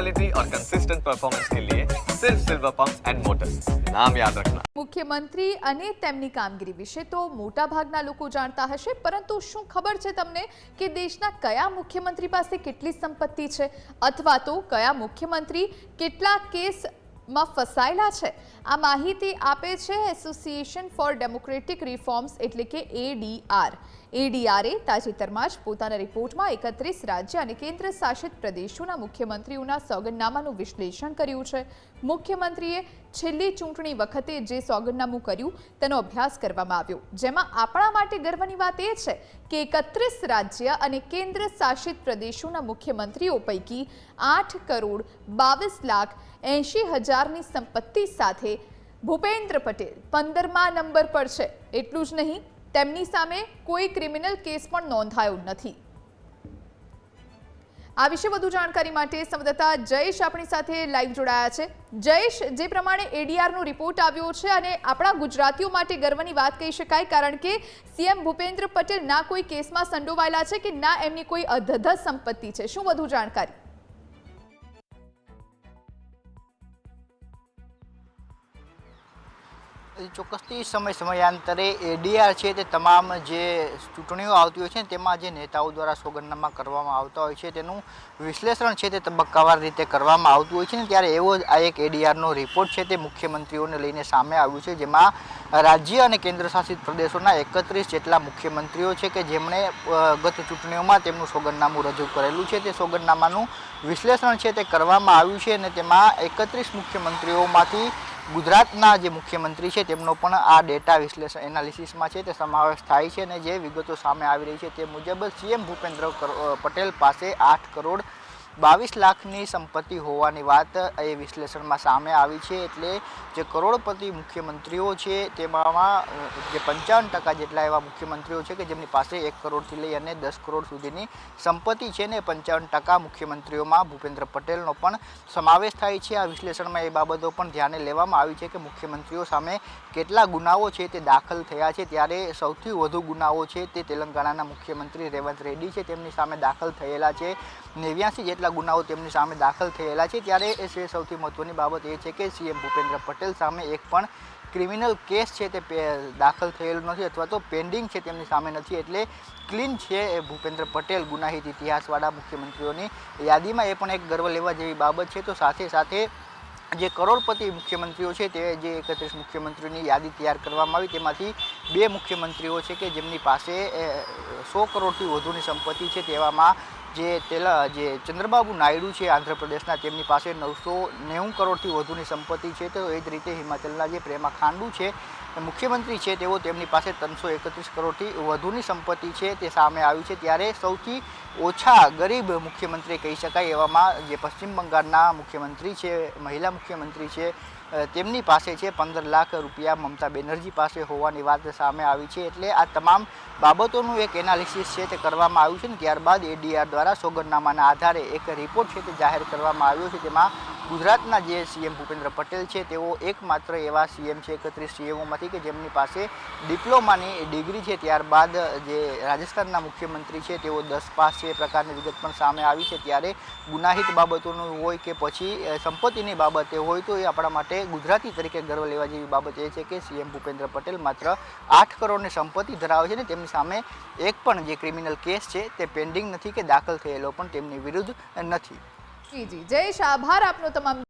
Quality और consistent performance के लिए सिर्फ सिल्वर पंप एंड मोटर्स नाम याद रखना મુખ્યમંત્રી અને તેમની કામગીરી વિશે તો મોટાભાગના લોકો જાણતા હશે પરંતુ શું ખબર છે તમને કે દેશના કયા મુખ્યમંત્રી પાસે કેટલી સંપત્તિ છે અથવા તો કયા મુખ્યમંત્રી કેટલા કેસમાં ફસાયેલા છે. આ માહિતી આપે છે એસોસિએશન ફોર ડેમોક્રેટિક રિફોર્મ્સ એટલે કે એડીઆર એડીઆરએ તાજેતરમાં જ પોતાના રિપોર્ટમાં એકત્રીસ રાજ્ય અને કેન્દ્ર શાસિત પ્રદેશોના મુખ્યમંત્રીઓના સોગંદનામાનું વિશ્લેષણ કર્યું છે. મુખ્યમંત્રીએ છેલ્લી ચૂંટણી વખતે જે સોગંદનામું કર્યું, તેનો અભ્યાસ કરવામાં આવ્યો. જેમાં આપણા માટે ગર્વની વાત એ છે કે એકત્રીસ રાજ્ય અને કેન્દ્ર શાસિત પ્રદેશોના મુખ્યમંત્રીઓ પૈકી આઠ કરોડ બાવીસ લાખ એંશી હજારની સંપત્તિ સાથે ભૂપેન્દ્ર પટેલ પંદરમા નંબર પર છે. એટલું જ નહીં, તેમની સામે કોઈ ક્રિમિનલ કેસ પણ નોંધાયો નથી. આ વિશે વધુ જાણકારી માટે સંવાદદાતા જયેશ આપણી સાથે લાઈવ જોડાયા છે. જયેશ, જે પ્રમાણે એડીઆરનો રિપોર્ટ આવ્યો છે અને આપણા ગુજરાતીઓ માટે ગર્વની વાત કહી શકાય, કારણ કે સીએમ ભૂપેન્દ્ર પટેલ ના કોઈ કેસમાં સંડોવાયેલા છે કે ના એમની કોઈ અધધ સંપત્તિ છે? શું વધુ જાણકારી? ચોક્કસથી સમય સમયાંતરે એડીઆર છે તે તમામ જે ચૂંટણીઓ આવતી હોય છે તેમાં જે નેતાઓ દ્વારા સોગંદનામા કરવામાં આવતા હોય છે તેનું વિશ્લેષણ છે તે તબક્કાવાર રીતે કરવામાં આવતું હોય છે ને ત્યારે એવો આ એક એડીઆરનો રિપોર્ટ છે તે મુખ્યમંત્રીઓને લઈને સામે આવ્યું છે જેમાં રાજ્ય અને કેન્દ્ર શાસિત પ્રદેશોના એકત્રીસ જેટલા મુખ્યમંત્રીઓ છે કે જેમણે ગત ચૂંટણીઓમાં તેમનું સોગંદનામું રજૂ કરેલું છે તે સોગંદનામાનું વિશ્લેષણ છે તે કરવામાં આવ્યું છે અને તેમાં એકત્રીસ મુખ્યમંત્રીઓમાંથી ગુજરાતના જે મુખ્યમંત્રી છે, તેમનો પણ આ ડેટા વિશ્લેષણ એનાલિસિસમાં છે, તે સમાવેશ થાય છે અને જે વિગતો સામે આવી રહી છે, તે મુજબ સીએમ ભૂપેન્દ્ર પટેલ પાસે આઠ કરોડ બાવીસ લાખની સંપત્તિ હોવાની વાત એ વિશ્લેષણમાં સામે આવી છે. એટલે જે કરોડપતિ મુખ્યમંત્રીઓ છે, તેમાં જે પંચાવન ટકા જેટલા એવા મુખ્યમંત્રીઓ છે કે જેમની પાસે એક કરોડથી લઈ અને દસ કરોડ સુધીની સંપત્તિ છે ને પંચાવન ટકા મુખ્યમંત્રીઓમાં ભૂપેન્દ્ર પટેલનો પણ સમાવેશ થાય છે. આ વિશ્લેષણમાં એ બાબતો પણ ધ્યાને લેવામાં આવી છે કે મુખ્યમંત્રીઓ સામે કેટલા ગુનાઓ છે તે દાખલ થયા છે. ત્યારે સૌથી વધુ ગુનાઓ છે તે તેલંગાણાના મુખ્યમંત્રી રેવંત રેડ્ડી છે. તેમની સામે દાખલ થયેલા છે. નેવ્યાસી જેટલા ગુનાઓ તેમની સામે દાખલ થયેલા છે, ત્યારે એ સૌથી મહત્વની બાબત એ છે કે સીએમ ભૂપેન્દ્ર પટેલ સામે એક પણ ક્રિમિનલ કેસ છે તે દાખલ થયેલો નથી અથવા તો પેન્ડિંગ છે તેમની સામે નથી એટલે ક્લીન છે એ ભૂપેન્દ્ર પટેલ ગુનાહિત ઇતિહાસવાળા મુખ્યમંત્રીઓની યાદીમાં એ પણ એક ગર્વ લેવા જેવી બાબત છે. તો સાથે સાથે જે કરોડપતિ મુખ્યમંત્રીઓ છે તે જે એકત્રીસ મુખ્યમંત્રીઓની યાદી તૈયાર કરવામાં આવી તેમાંથી બે મુખ્યમંત્રીઓ છે કે જેમની પાસે સો કરોડથી વધુની સંપત્તિ છે તેવામાં જે તેલા જે ચંદ્રબાબુ નાયડુ છે આંધ્રપ્રદેશના, તેમની પાસે નવસો નેવું કરોડથી વધુની સંપત્તિ છે. તો એ જ રીતે હિમાચલના જે પ્રેમા ખાંડુ છે મુખ્યમંત્રી છે તેઓ તેમની પાસે ત્રણસો એકત્રીસ કરોડથી વધુની સંપત્તિ છે તે સામે આવી છે ત્યારે સૌથી ઓછા ગરીબ મુખ્યમંત્રી કહી શકાય એવામાં જે પશ્ચિમ બંગાળના મુખ્યમંત્રી છે, મહિલા મુખ્યમંત્રી છે તેમની પાસે છે પંદર લાખ રૂપિયા મમતા બેનર્જી પાસે હોવાની વાત સામે આવી છે. એટલે આ તમામ બાબતોનું એક એનાલિસિસ છે તે કરવામાં આવ્યું છે ને ત્યારબાદ એડીઆર દ્વારા સોગંદનામાના આધારે એક રિપોર્ટ છે તે જાહેર કરવામાં આવ્યો છે. તેમાં ગુજરાતના જે સીએમ ભૂપેન્દ્ર પટેલ છે, તેઓ એકમાત્ર એવા સીએમ છે, એકત્રીસ સીએમઓમાંથી કે જેમની પાસે ડિપ્લોમાની ડિગ્રી છે. ત્યારબાદ જે રાજસ્થાનના મુખ્યમંત્રી છે, તેઓ દસ પાસ છે પ્રકારની વિગત પણ સામે આવી છે. ત્યારે ગુનાહિત બાબતોનું હોય કે પછી સંપત્તિની બાબતે હોય તો એ આપણા માટે ગુજરાતી તરીકે ગર્વ લેવા જેવી બાબત એ છે કે સીએમ ભૂપેન્દ્ર પટેલ માત્ર આઠ કરોડની સંપત્તિ ધરાવે છે ને તેમની સામે એક પણ જે ક્રિમિનલ કેસ છે, તે પેન્ડિંગ નથી કે દાખલ થયેલો પણ તેમની વિરુદ્ધ નથી. જી જી. જયેશ આભાર આપનો તમામ